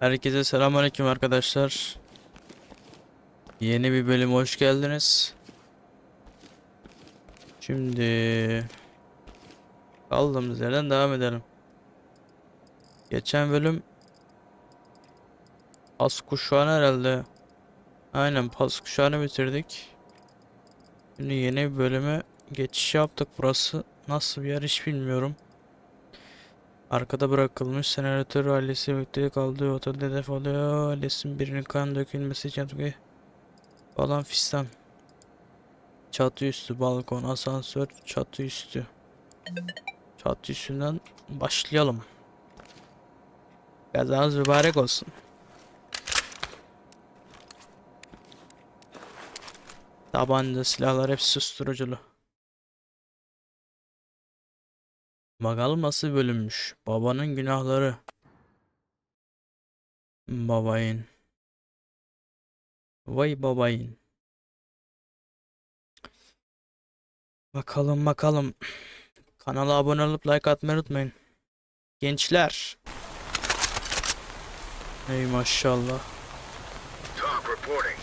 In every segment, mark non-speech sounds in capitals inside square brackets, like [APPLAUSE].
Herkese selamünaleyküm arkadaşlar. Yeni bir bölüm hoş geldiniz. Şimdi kaldığımız yerden devam edelim. Geçen bölüm pas kuşağını herhalde. Aynen pas kuşağını bitirdik. Şimdi yeni bir bölüme geçiş yaptık. Burası nasıl bir yer hiç bilmiyorum. Arkada bırakılmış senatör ailesi birlikte kaldığı otelde hedef alıyor. Ailesinin birinin kan dökülmesi için falan fistan. Çatı üstü balkon asansör çatı üstü. Çatı üstünden başlayalım. Kazanız mübarek olsun. Tabanca silahlar hepsi susturuculu. Bakalım nasıl bölünmüş. Babanın günahları. Babayın. Vay babayın. Bakalım bakalım. Kanala abone olup like atmayı unutmayın. Gençler. Ey maşallah. Talk reporting.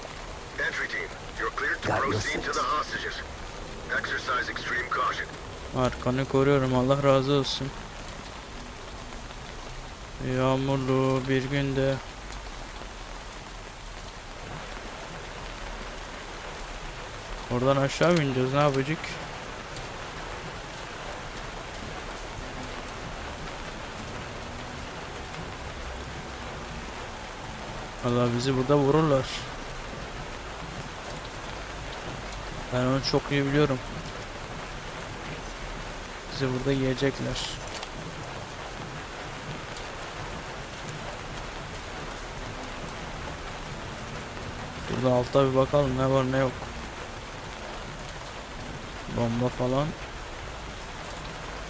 Entry team, you're cleared to proceed to the hostages. Exercise extreme caution. Arkanı koruyorum Allah razı olsun. Yağmurlu bir günde Oradan aşağı mı ineceğiz ne yapacak? Allah bizi burada vururlar. Ben onu çok iyi biliyorum. Bizi burada yiyecekler. Burada altta bir bakalım ne var ne yok. Bomba falan.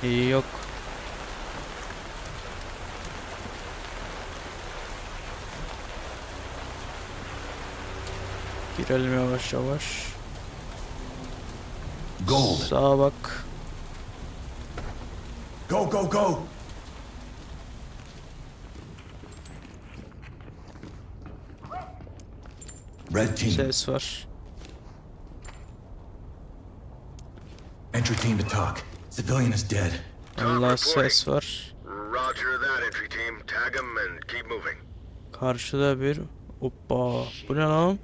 İyi yok. Girelim yavaş yavaş. Gold. Sağa bak. Go, go, go! Red team, Ses var. entry team to talk. Civilian is dead. Allah ses var. Roger that, entry team. Tag them and keep moving. Karşıda bir Hoppa. Bu ne lan?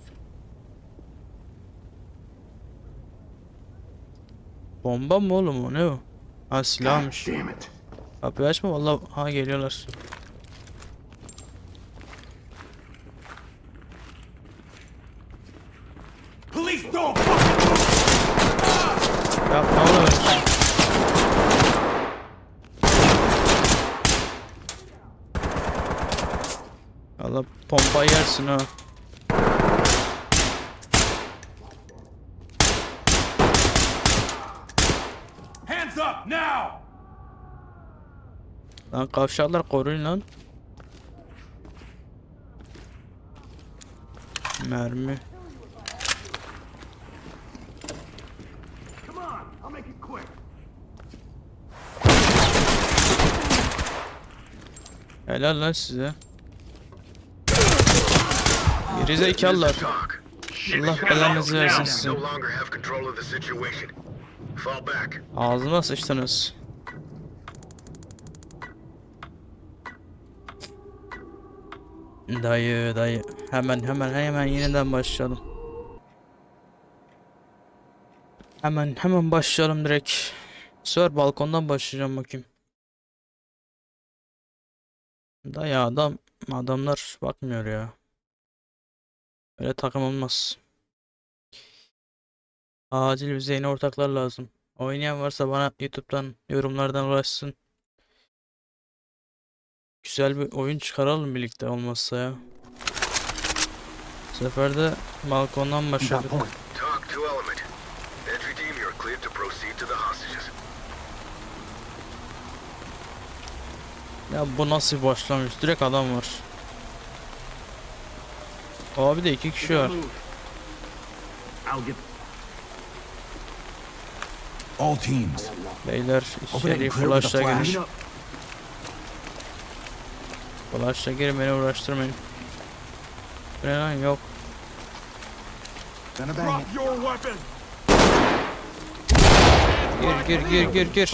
Bomba mı oğlum o ne o? Ha silahmış. Kapıyı açma vallahi ha geliyorlar. Oğlum. Allah pompa yersin ha. Hands up now! Lan kavşaklar koruyun lan. Mermi. Come on, I'll make it quick. Helal lan size. Geri zekalılar. Allah belanızı versin No sizin. longer have control of the situation. Fall back. Ağzıma sıçtınız. Dayı dayı. Hemen hemen hemen yeniden başlayalım. Hemen hemen başlayalım direkt. Sefer balkondan başlayacağım bakayım. Dayı adam adamlar bakmıyor ya. Öyle takım olmaz. Acil bize yeni ortaklar lazım. Oynayan varsa bana YouTube'dan yorumlardan ulaşsın. Güzel bir oyun çıkaralım birlikte olmazsa ya. Bu sefer de balkondan başladık. Ya bu nasıl bir başlangıç? Direkt adam var. Abi de iki kişi var. All teams. Beyler içeri flashla flash. giriş. Bulaşla girin beni uğraştırmayın. Bu ne lan yok. Gir gir gir gir gir.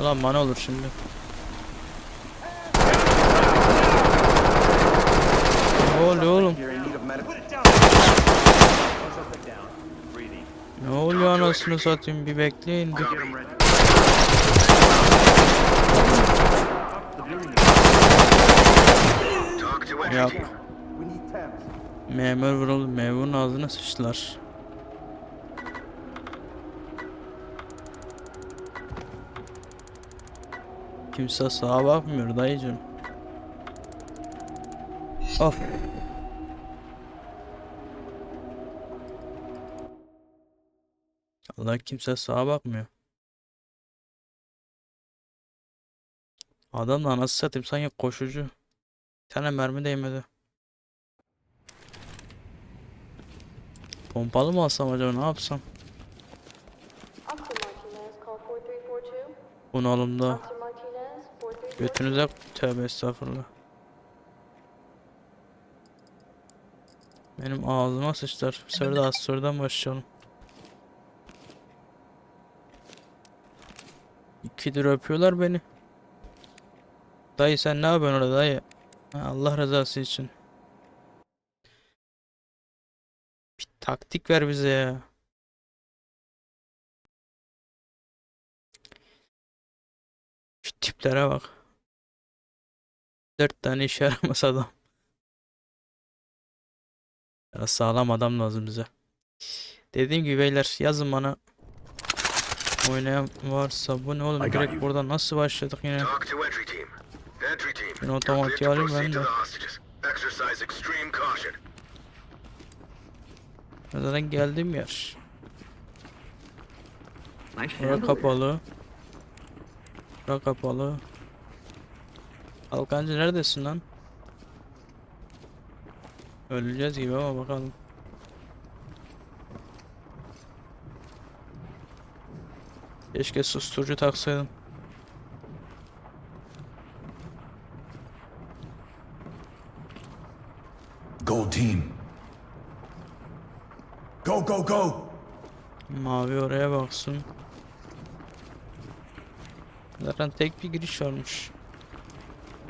Ulan bana olur şimdi. Ne oluyor oğlum? Ne oluyor anasını satayım bir bekleyin bir. Get him ready. Talk to entry Yep. team. We need temps. Memur vuruldu. Memurun ağzına sıçtılar. Kimse sağa bakmıyor dayıcım. Of. Allah kimse sağa bakmıyor. Adam da anasını satayım sanki koşucu. Tane mermi değmedi. Pompalı mı alsam acaba ne yapsam? Officer Martinez, call 4342. Bunalımda. Officer Martinez, 4342. Götünüze tövbe estağfurullah. Benim ağzıma sıçtılar. Bir sefer de astrolden başlayalım. İkidir öpüyorlar beni. Dayı sen ne yapıyorsun orada dayı? Allah rızası için. Bir taktik ver bize ya. Şu tiplere bak. Dört tane işe yaramaz adam. Ya sağlam adam lazım bize. Dediğim gibi beyler yazın bana. Oynayan varsa bu ne oğlum direkt you. burada nasıl başladık yine? Ben otomatiği to alayım ben de. Ben Zaten geldiğim yer. Bura kapalı. Bura kapalı. Halkancı neredesin lan? Öleceğiz gibi ama bakalım. Keşke susturucu taksaydım. Gold team. Go, go, go! Mavi oraya baksın. Zaten tek bir giriş varmış.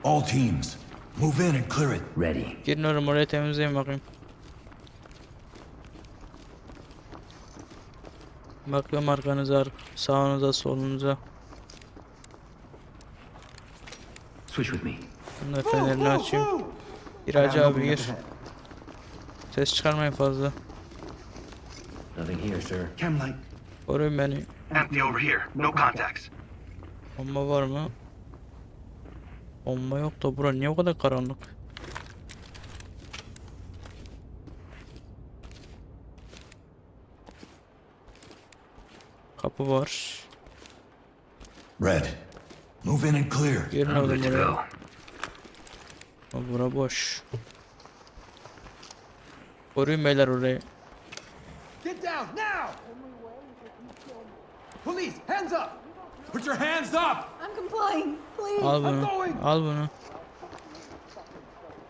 All teams, move in and clear it. Ready. Girin oğlum orayı temizleyin bakayım. Bakıyorum arkanıza, sağınıza, solunuza. Switch with me. Da fenerini açayım. Kiracı abi gir. Ses çıkarmayın fazla. Nothing here, sir. Chem light. Koruyun beni. Empty over here. No contacts. Bomba var mı? Bomba yok da bura niye o kadar karanlık? Kapı var. Red, move in and clear. Girin I'm oğlum good to oraya. go. Ha, Bura boş. Koruyun beyler orayı. Get down, now! Police, hands up! Put your hands up! I'm complying, please. Al bunu. going. Al bunu.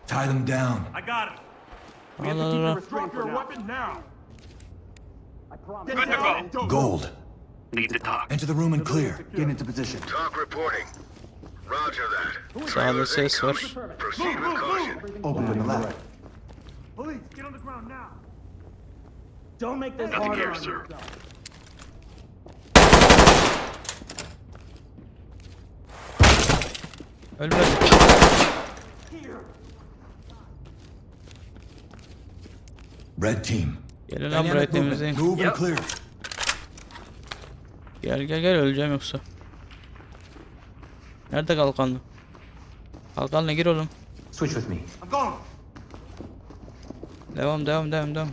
Tie them down. I got it. Al al al. Drop your weapon now. Get Good down. to go. Gold, Need to talk. enter the room and clear. Get into position. Talk reporting. Roger that. Sağda Trailers ses var. incoming. Proceed with caution. Open to the left. Police, get on the ground now. Don't make this Nothing harder here, on sir. yourself. Ölme. Red team. Gelin lan burayı temizleyin. Move and clear. Gel gel gel öleceğim yoksa. Nerede kalkanlı? Kalkanla gir oğlum. Switch with me. I'm going. Devam devam devam devam.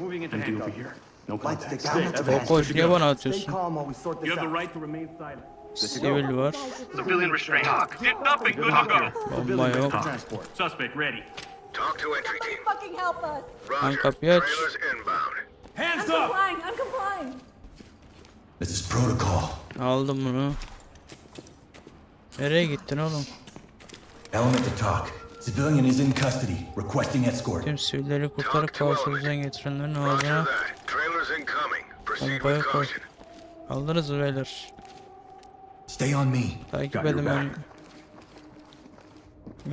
Moving into here. No. Koş koş niye bana Stay atıyorsun? calm while we sort this You have the right to remain silent. Sivil var. Civilian restraint. Up and good to go. Bomba yok. Transport. Suspect ready. Talk to entry team. Fucking help us. Roger. kapıyı aç. Hands I'm complying, I'm complying. This is protocol. Aldım bunu. Nereye gittin oğlum? Element to talk. Civilian is in custody, requesting escort. Tüm sivilleri kurtarıp kaosunuzdan getirenlerin ağzına Bombaya with koy. caution. Alırız beyler. Stay on me. Takip edin ben.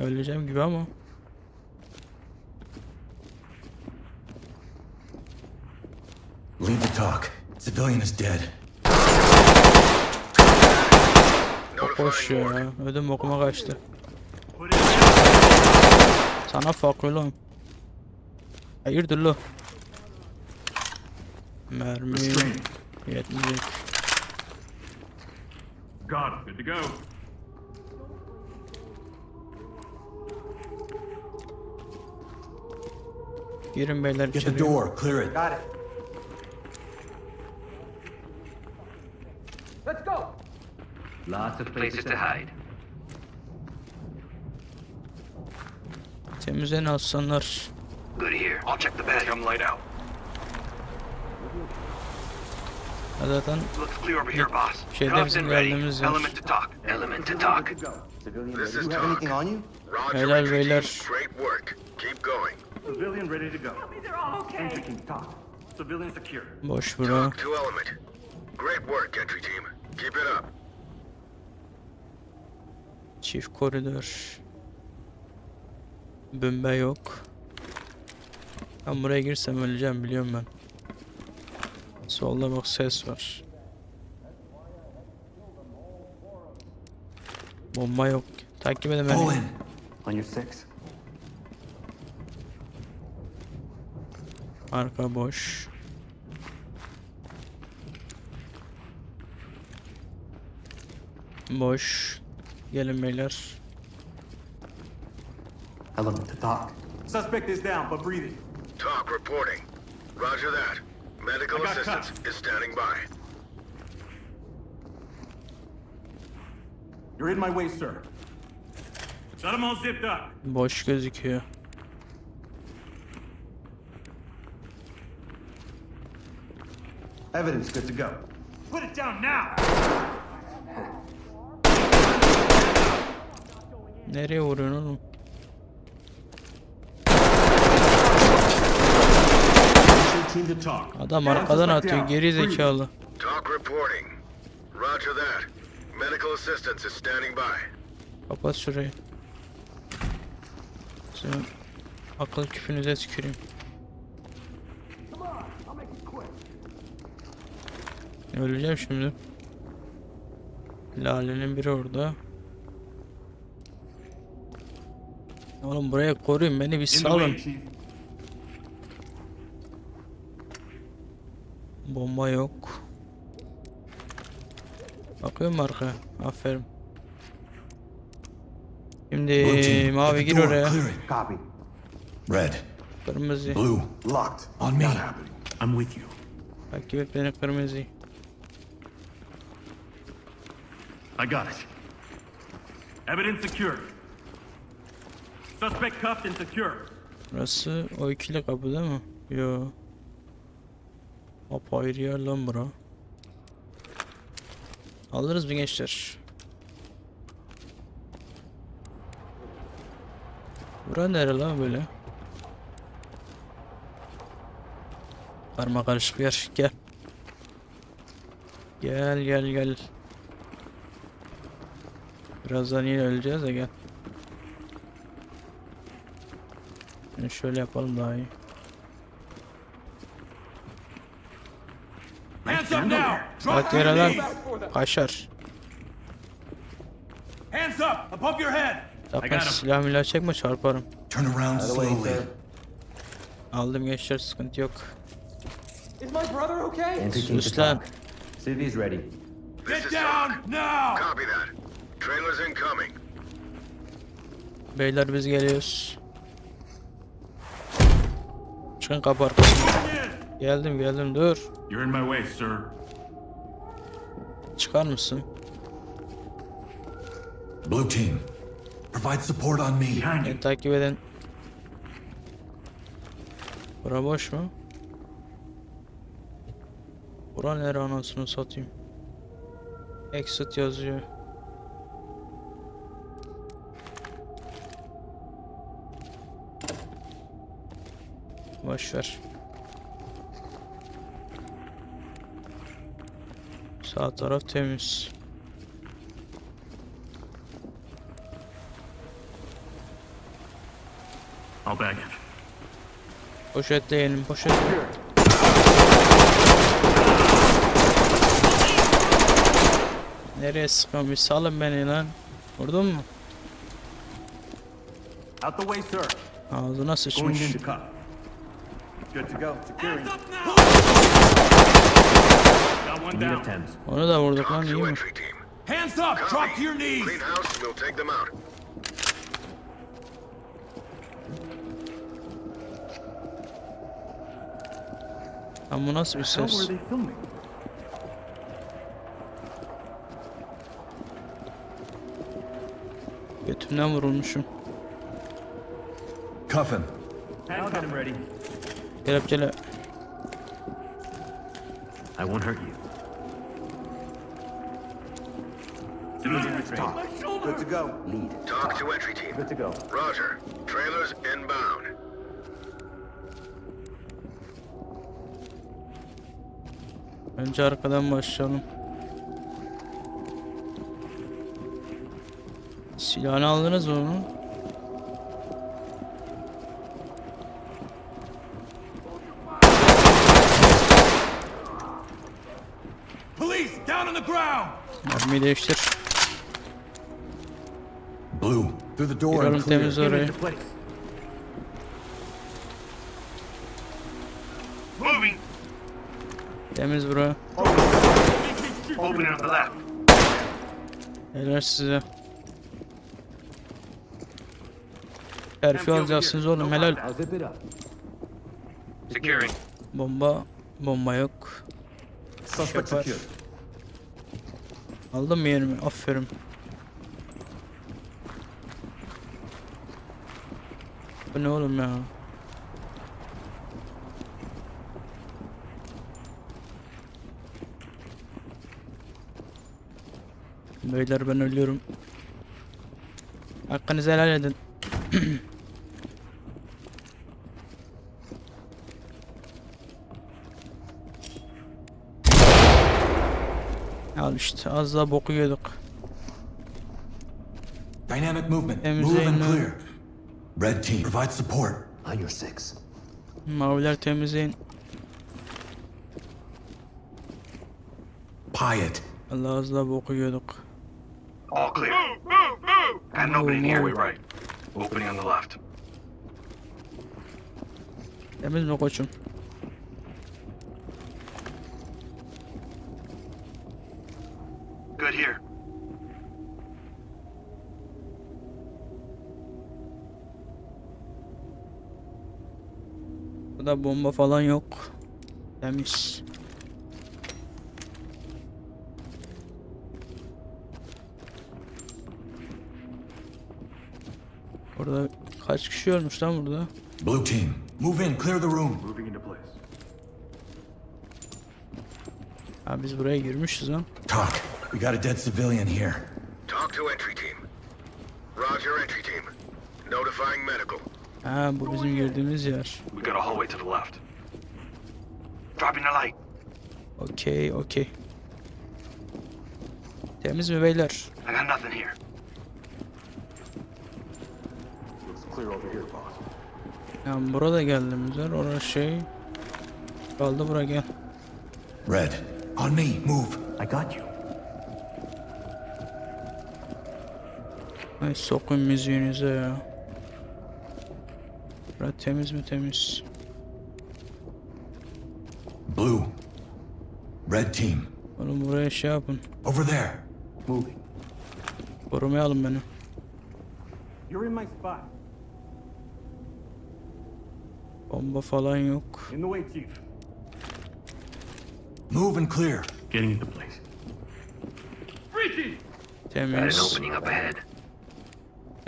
Öleceğim gibi ama. Lead the talk. Civilian is dead. Boş ya. Ödüm okuma kaçtı. Sana fuck oğlum. Hayırdır lo? Mermi yetmeyecek. Got it. Good to go. Girin beyler Get the içeri. door, clear it. Got it. Let's go. Lots of places to hide. Temizleyin aslanlar. Good here. I'll check the bed. I'm laid out. Ha Zaten şeyde bizim geldiğimiz yer. Beyler. Great work. Keep going. Civilian ready to go. They're all okay. Entry team, talk. Civilian secure. boş bura. Talk to element. Great work, entry team. Keep it up. Çift koridor. Bomba yok. Ben buraya girsem öleceğim biliyorum ben. Solda bak ses var. Bomba yok. Takip edin beni. On your six. Arka boş. Boş. Gelin beyler. Element to talk. Suspect is down, but breathing. Talk reporting. Roger that. Medical assistance cuffs. is standing by. You're in my way, sir. Got him all zipped up. Boş gözüküyor. Evidence good to go. Put it down now. Nereye vuruyorsun oğlum? Adam arkadan atıyor geri zekalı. Kapat şurayı. Senin akıl küpünüze tüküreyim. Öleceğim şimdi. Lale'nin biri orada. Oğlum buraya koruyun beni bir salın. way, chief. Bomba yok. Bakıyorum arkaya. Aferin. Şimdi mavi gir oraya. Copy. Red, Kırmızı. blue, Locked. on me. I'm with you. Takip et beni kırmızı. I got it. Evidence secured. Suspect cuffed and secure. Burası o ikili kapı değil mi? Yo. Apayrı yer lan bura. Alırız mı gençler? Bura nere lan böyle? Karma karışık bir yer. Gel. Gel gel gel. Birazdan yine öleceğiz de gel. Şöyle yapalım daha iyi. Hands up now! Bak yere lan. Kaşar. Hands up above your head! Him. silah milah çekme çarparım. Turn around slowly. Aldım gençler sıkıntı yok. Is my brother okay? Sus lan. ready. Get down now! Copy that. Trailers incoming. Beyler biz geliyoruz. Çıkın kapı arkasına. Geldim geldim dur. You're in my way, sir. Çıkar mısın? Blue team, provide support on me. Beni takip edin. Bura boş mu? Bura nere anasını satayım? Exit yazıyor. Boş ver. Sağ taraf temiz. I'll bag it. Poşetleyelim poşet. Nereye sıkıyorsun? Bir salın beni lan. Vurdun mu? Out the way, sir. Ağzına Going sıçmış. into cup. Good to go. Securing. Got one Need of down. Thames. Onu da vurduk lan iyi mi? Hands up! Drop to your knees! Clean house and we'll take them out. Lan bu nasıl bir How ses? were they filming? Götümden vurulmuşum. Cuff him. I'll get him ready. Kelepçele. I won't hurt you. Civilian. Good to go. Lead. Talk to entry team. Good to go. Roger. Trailers inbound. Önce arkadan başlayalım. Silahını aldınız mı onu? Police, down on the ground! Mermiyi değiştir. Blue, through the door and clear. temiz orayı. place. Temiz bura. Opening on the left. Helal size. Terfi alacaksınız oğlum helal. Up. Bomba. Bomba yok. Suspect Aldın mı yerimi? Aferin. Bu ne oğlum ya? Beyler ben ölüyorum. Hakkınızı helal edin. [CLEARS THROAT] Al işte az daha boku yiyorduk. Dynamic movement. Move and clear. Red team, provide support. On your six. Maviler temizleyin. Pyatt, Allah az daha boku yiyorduk. All clear. Got an opening here, we right. Opening on the left. Temiz mi koçum? Good here. Burada bomba falan yok. Temiz. Burada kaç kişi ölmüş lan burada? blue team, move in, clear the room. Moving into place. Ha biz buraya girmişiz lan. Talk, we got a dead civilian here. Talk to entry team. Roger, entry team. Notifying medical. Ha bu bizim girdiğimiz yer. We got a hallway to the left. Dropping the light. Okey okey. Temiz mi beyler? I got nothing here. Looks clear over here, boss. Yani burada geldiğimiz yer. Orası şey. Kaldı bura gel. Red, on me, move. I got you. Ay sokun müziğinize ya. Bura temiz mi temiz? Blue, red team, Oğlum buraya şey yapın. over there. Moving. Korumaya alın beni. You're in my spot. Bomba falan yok. In the way, Chief. Move and clear. Getting into place. Temiz. up ahead.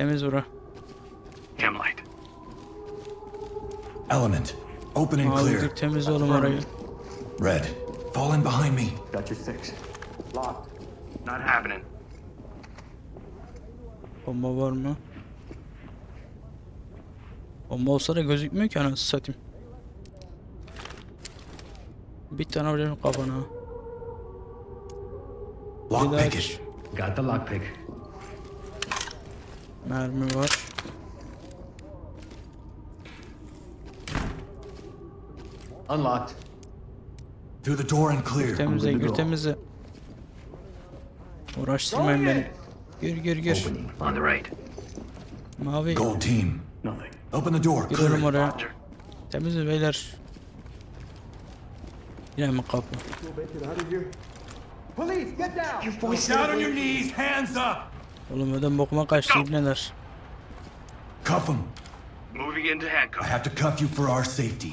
Temiz bura. Light. Element, open and clear. Aldık temiz oğlum orayı. Red, fall in behind me. Got your six. Locked. Not happening. Bomba var mı? Bomba olsa da gözükmüyor ki anasını satayım. Bir tane vurayım kafana. Lockpick. Got the lockpick. Mermi var. Unlocked. Through the door and clear. To gir go. temizle. Uğraştırmayın beni. Gir gir gir. On the right. Mavi. Gold team. Nothing. Open the door. Clear it. oraya. Temizle beyler. Yine mi kapı? Police, get down! Down on your knees. Hands up. Oğlum ödem bokuma kaçtı ibneler. Cuff him. Moving into I have to cuff you for our safety.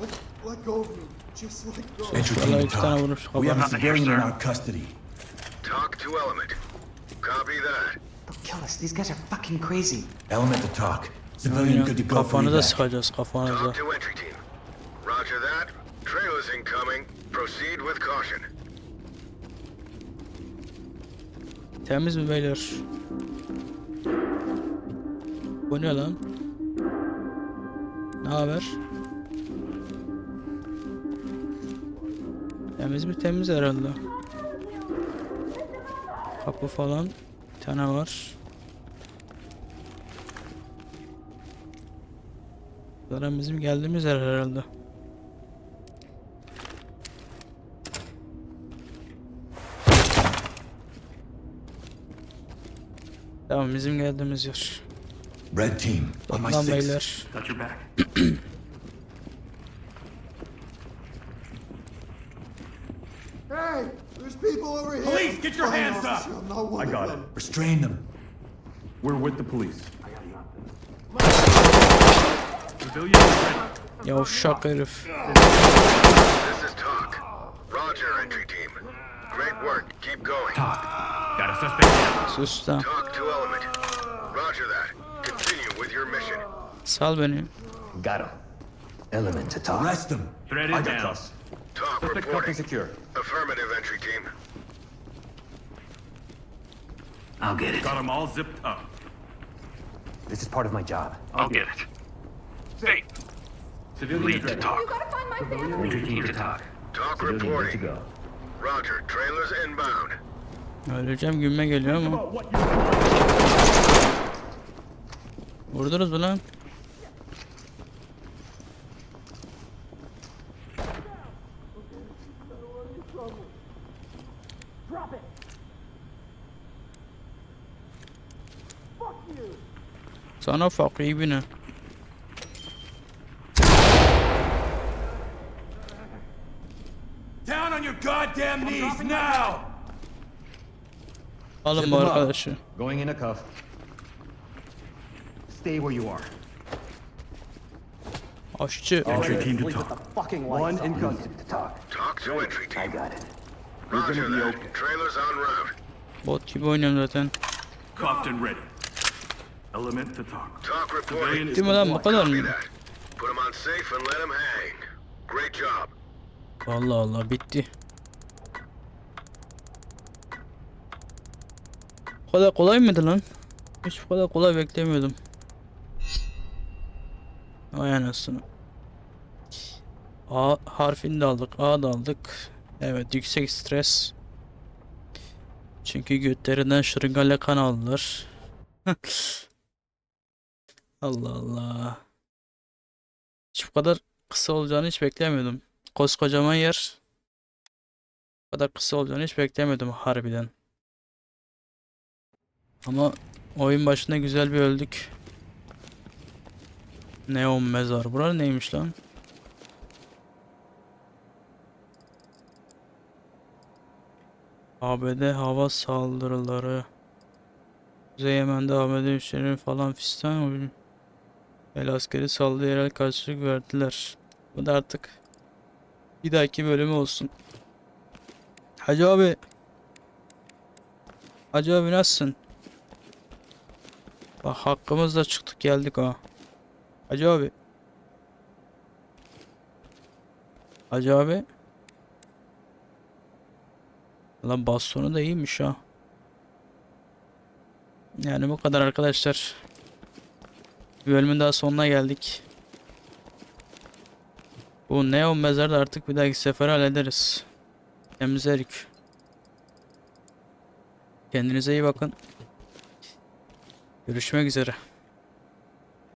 Let, let go of me. Just let go. Entry team to iki tane talk. We have a kafana. civilian in our custody. Talk to Element. Copy that. They'll kill us. These guys are fucking crazy. Element to talk. Civilian good to go for Kafanıza sıkacağız kafanıza. Talk to entry team. Roger that. Trailers incoming. Proceed with caution. Temiz mi beyler? Bu ne lan? Ne haber? Temiz mi temiz herhalde. Kapı falan. Bir tane var. Zaten bizim geldiğimiz yer herhalde. Tamam bizim geldiğimiz yer. Red team. On my Lan six. beyler. Got your back. [CLEARS THROAT] Hey, there's people over here. Police, get your Fine hands up. officer, I'm not one I of got them. Restrain them. We're with the police. Civilian ready. Yavşak herif. This is Talk. Roger, entry team. Great work. Keep going. Got a suspect. Sus lan. Talk to Element. Roger that. Continue with your mission. Sal beni. Got him. Element to talk. Arrest them. Threat I is got down. cuffs. Talk Suspect reporting. secure. Affirmative, entry team. I'll get it. Got them all zipped up. This is part of my job. I'll get it. Hey, Civilian lead to talk. You gotta find my family. Entry team to talk. Talk Civilian good to reporting. go. Roger, trailers inbound. Öleceğim gülme geliyor ama. Vurdunuz mu lan? Sana fakir ibine. Down on your goddamn knees now. Alın bu him arkadaşı. Going in a cuff. Stay where you are. Aşçı. Entry team to talk. One in custody to talk. Talk to entry I team. got it. Roger gonna be okay. Trailers en route. Bot gibi oynuyorum zaten. Cuffed and ready. Element to talk. Talk reporting. Değil mi lan bu kadar mı? Put them on safe and let them hang. Great job. Allah Allah bitti. Bu kadar kolay mıydı lan? Hiç bu kadar kolay beklemiyordum. Vay anasını. A harfini de aldık. A da aldık. Evet yüksek stres. Çünkü götlerinden şırıngayla kan aldılar. [LAUGHS] Allah Allah. Hiç bu kadar kısa olacağını hiç beklemiyordum. Koskocaman yer. Bu kadar kısa olacağını hiç beklemiyordum harbiden. Ama oyun başında güzel bir öldük. Neon mezar. Bura neymiş lan? ABD hava saldırıları. Kuzey Yemen'de ABD üslerinin falan fistan El askeri yerel karşılık verdiler. Bu da artık bir dahaki bölümü olsun. Hacı abi. Hacı abi nasılsın? Bak hakkımızda çıktık geldik ha. Hacı abi. Hacı abi. Lan bastonu da iyiymiş ha. Yani bu kadar arkadaşlar. Bir bölümün daha sonuna geldik. Bu neon mezarda artık bir dahaki sefer hallederiz. Temizlerik. Kendinize iyi bakın. Görüşmek üzere.